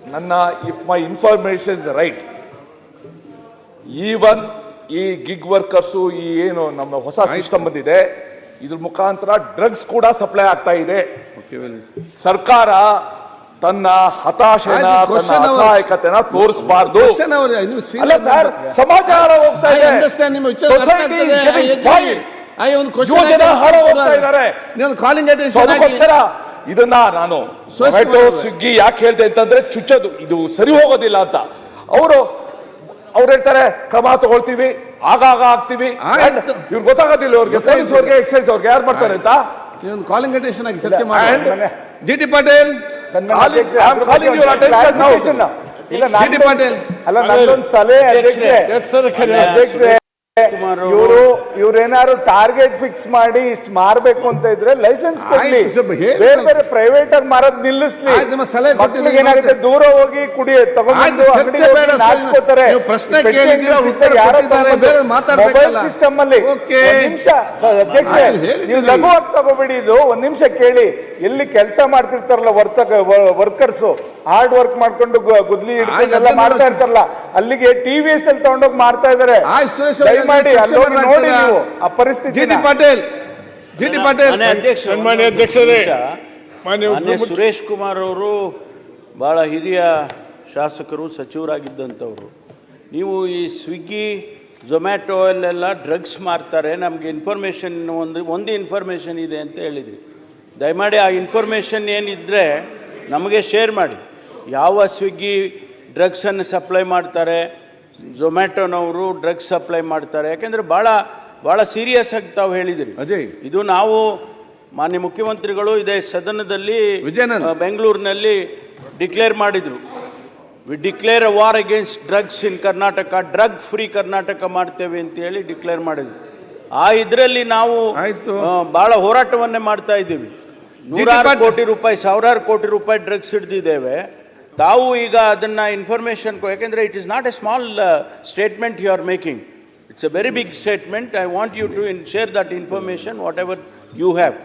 ನನ್ನ if my information is right even ಈ gig workers ಈ ಏನು ನಮ್ಮ ಹೊಸ ಸಿಸ್ಟಮ್ ಬಂದಿದೆ ಇದ್ರ ಮುಖಾಂತರ ಡ್ರಗ್ಸ್ ಕೂಡ ಸಪ್ಲೈ ಆಗ್ತಾ ಇದೆ. ಸರ್ಕಾರ ತನ್ನ ಹತಾಶೆನ ತನ್ನ ಅಸಹಾಯಕತೆನ ತೋರಿಸಬಾರ್ದು. ಅಲ್ಲ ಸರ್ ಸಮಾಜ ಹಾಳಾಗ್ ಹೋಗ್ತಾ ಇದೆ. ಸೊಸೈಟಿ ಹಾಳಾಗ್ ಹೋಗ್ತಾ ಇದ್ದಾರೆ. ನೀವು ಇದನ್ನ ನಾನು ಮಾಡೋದು. ಸ್ವಿಗ್ಗಿ ಯಾಕೆ ಹೇಳ್ತೆ ಅಂತಂದ್ರೆ ಚುಚ್ಚೋದು. ಇದು ಸರಿ ಹೋಗೋದಿಲ್ಲ ಅಂತ. ಅವರು ಅವ್ರು ಹೇಳ್ತಾರೆ ಕ್ರಮ ತಗೊಳ್ತೀವಿ ಆಗಾಗ ಆಗ್ತೀವಿ. ಇವ್ರು ಗೊತ್ತಾಗೋದಿಲ್ಲ ಅವ್ರಿಗೆ. ಪೊಲೀಸ್ ಅವ್ರಿಗೆ ಎಕ್ಸೈಸ್ ಅವ್ರಿಗೆ. ಯಾರು ಮಾಡ್ತಾರೆ ಅಂತ? ಇವನ್ ಕಾಲಿಂಗ್ ಅಟೆನ್ಷನ್ ಆಗಿ ಚರ್ಚೆ ಮಾಡಿ ಜಿ ಟಿ ಪಾಟೀಲ್. ಇಲ್ಲ. ಜಿ ಟಿ ಪಾಟೀಲ್ ಅಲ್ಲ ಸಲಹೆ ಅಧ್ಯಕ್ಷ ಅಧ್ಯಕ್ಷೆ ಇವರು ಇವ್ರೇನಾದ್ರು ಟಾರ್ಗೆಟ್ ಫಿಕ್ಸ್ ಮಾಡಿ ಇಷ್ಟ್ ಮಾರ್ಬೇಕು ಅಂತ ಇದ್ರೆ ಲೈಸೆನ್ಸ್ ಕೊಡ್ಲಿ ಸ್ವಲ್ಪ ಹೇಳಿ. ಬೇರೆ ಬೇರೆ ಪ್ರೈವೇಟ್ ಆಗಿ ಮಾರೋದ್ ನಿಲ್ಲಿಸ್ಲಿ ಆಯ್ತು, ನಮ್ಮ ಸಲಹೆ ಕೊಟ್ಟಿದ್ದೀವಿ. ಮಕ್ಳಿಗೆ ಏನಾಗುತ್ತೆ ದೂರ ಹೋಗಿ ಕುಡಿ ತಗೊಂಡು ಆಯ್ತು, ಬೇಡ. ನಾಚ್ಕೋತಾರೆ ನೀವು ಪ್ರಶ್ನೆ ಕೇಳಿದ್ದೀರಾ, ಉತ್ತರ ಕೊಟ್ಟಿದ್ದಾರೆ, ಬೇರೆ ಮಾತಾಡ್ಬೇಕಲ್ಲ. ಸಿಸ್ಟಮ್ ಅಲ್ಲಿ Okay. ಒಂದ್ ನಿಮಿಷ ಅಧ್ಯಕ್ಷ ಆಯ್ತು. ನೀವು ಲಘುವಾಗಿ ತಗೋಬೇಡಿ ಇದು ಒಂದ್ ನಿಮಿಷ ಕೇಳಿ ಎಲ್ಲಿ ಕೆಲಸ ಮಾಡ್ತಿರ್ತಾರಲ್ಲ ವರ್ತಕ ವರ್ಕರ್ಸ್ ಹಾರ್ಡ್ ವರ್ಕ್ ಮಾಡ್ಕೊಂಡು ಗುದ್ಲಿ ಹಿಡ್ಕೊಂಡೆಲ್ಲ ಮಾಡ್ತಾ ಇರ್ತಾರಲ್ಲ ಅಲ್ಲಿಗೆ ಟಿ ವಿ ಎಸ್ ಅಲ್ಲಿ ತಗೊಂಡೋಗಿ ಮಾಡ್ತಾ ಇದಾರೆ. ಮಾಡಿ ನೋಡಿ ನೀವು ಆ ಜಿ ಪರಿಸ್ಥಿತಿ T Patil G T Patil. ಅಧ್ಯಕ್ಷ ಸನ್ಮಾನ್ಯ ಅಧ್ಯಕ್ಷರೇ, ಮಾನ್ಯ ಮಾನ್ಯ ಸುರೇಶ್ ಕುಮಾರ್ ಅವರು ಬಹಳ ಹಿರಿಯ ಶಾಸಕರು ಸಚಿವರಾಗಿದ್ದಂಥವ್ರು. ನೀವು ಈ ಸ್ವಿಗ್ಗಿ ಝೊಮ್ಯಾಟೊ ಅಲ್ಲೆಲ್ಲ ಡ್ರಗ್ಸ್ ಮಾರ್ತಾರೆ. ನಮಗೆ ಇನ್ಫಾರ್ಮೇಷನ್ ಒಂದು ಒಂದು ಇನ್ಫಾರ್ಮೇಷನ್ ಇದೆ ಅಂತ ಹೇಳಿದ್ರಿ. ದಯಮಾಡಿ ಆ ಇನ್ಫಾರ್ಮೇಷನ್ ಏನಿದ್ರೆ ನಮಗೆ ಶೇರ್ ಮಾಡಿ. ಯಾವ ಸ್ವಿಗ್ಗಿ ಡ್ರಗ್ಸನ್ನು ಸಪ್ಲೈ ಮಾಡ್ತಾರೆ? ಝೊಮ್ಯಾಟೊನವರು ಡ್ರಗ್ಸ್ ಸಪ್ಲೈ ಮಾಡ್ತಾರೆ. ಯಾಕೆಂದರೆ ಭಾಳ ಭಾಳ ಸೀರಿಯಸ್ ಆಗಿ ತಾವು ಹೇಳಿದಿರಿ. ಅದೇ ಇದು ನಾವು ಮಾನ್ಯ ಮುಖ್ಯಮಂತ್ರಿಗಳು ಇದೇ ಸದನದಲ್ಲಿ ವಿಜಯನಗರ ಬೆಂಗಳೂರಿನಲ್ಲಿ ಡಿಕ್ಲೇರ್ ಮಾಡಿದರು. We declare a war against drugs in Karnataka drug free Karnataka ಮಾಡ್ತೇವೆ ಅಂತ ಹೇಳಿ ಡಿಕ್ಲೇರ್ ಮಾಡಿದ್ರು. ಆ ಇದರಲ್ಲಿ ನಾವು ಭಾಳ ಹೋರಾಟವನ್ನೇ ಮಾಡ್ತಾ ಇದ್ದೀವಿ. ನೂರಾರು. ಕೋಟಿ ರೂಪಾಯಿ ಸಾವಿರಾರು ಕೋಟಿ ರೂಪಾಯಿ ಡ್ರಗ್ಸ್ ಹಿಡಿದಿದ್ದೇವೆ. ತಾವು ಈಗ ಅದನ್ನ ಇನ್ಫಾರ್ಮೇಶನ್ ಯಾಕೆಂದ್ರೆ it is not a small statement you are making it's a very big statement I want you to share that information whatever you have